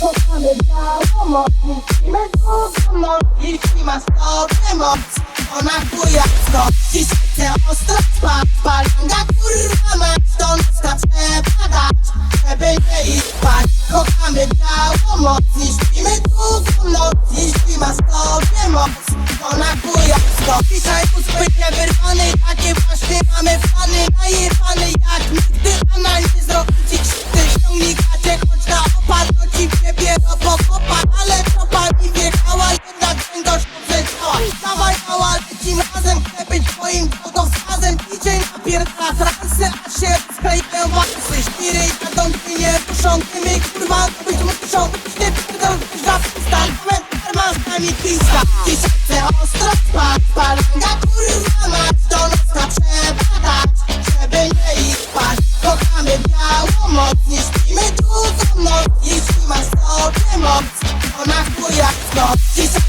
Kochamy białą moc, my drugą noc Jeśli ma sobie moc, ona chuja skok Ci serce ostro spa, palanga kurwa mać To nocka trzeba dać, żeby nie iść spać Kochamy białą moc, śpimy drugą noc Jeśli ma sobie moc, ona chuja skok Dzisiaj uspycie wyrwany, pierdna trasy, a się skleję łasy Świry jadą mnie ruszącymi kurwa Być mu piszą, nie pierdol żabki stan Wędr ma z nami pisa Tysiące ostro spadł, palanga kurwa mać Do noska przebadać, żeby nie ich spać. Kochamy białą moc, nie śpimy długą noc. Jeśli masz sobie moc, to na chujach noc.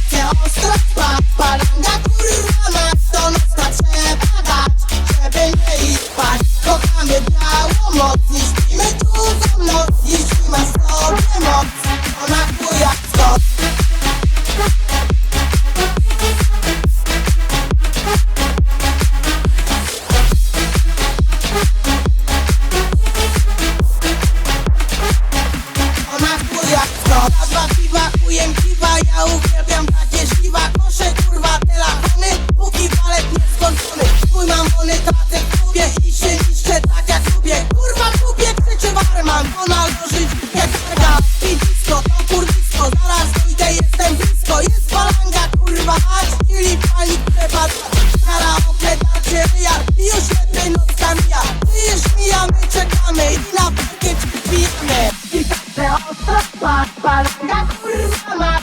pa pa da